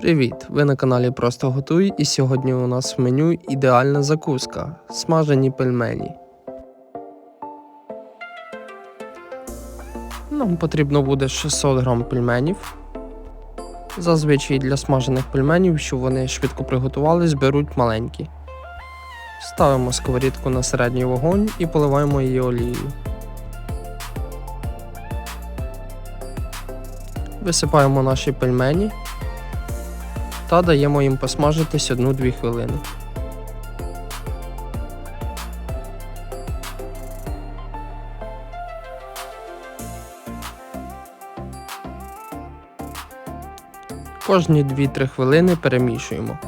Привіт! Ви на каналі Просто Готуй і сьогодні у нас в меню ідеальна закуска смажені пельмені. Нам потрібно буде 600 грам пельменів. Зазвичай для смажених пельменів, щоб вони швидко приготувались, беруть маленькі. Ставимо сковорідку на середній вогонь і поливаємо її олією. Висипаємо наші пельмені та даємо їм посмажитись 1-2 хвилини. Кожні 2-3 хвилини перемішуємо.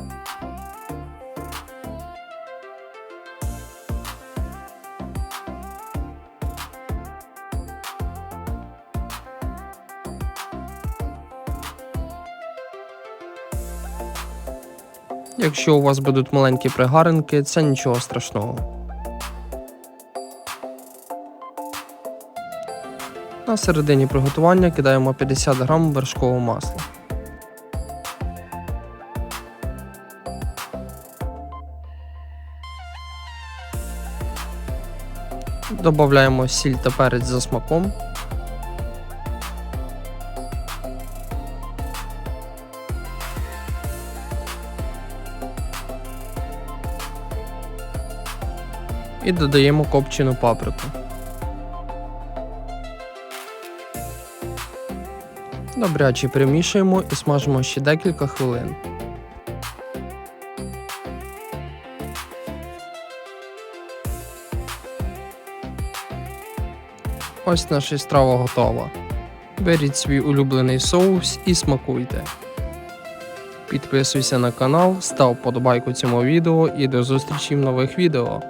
Якщо у вас будуть маленькі пригаринки, це нічого страшного. На середині приготування кидаємо 50 грам вершкового масла. Додаємо сіль та перець за смаком. І додаємо копчену паприку. Добряче перемішуємо і смажимо ще декілька хвилин. Ось наша страва готова. Беріть свій улюблений соус і смакуйте. Підписуйся на канал, став подобайку цьому відео і до зустрічі в нових відео.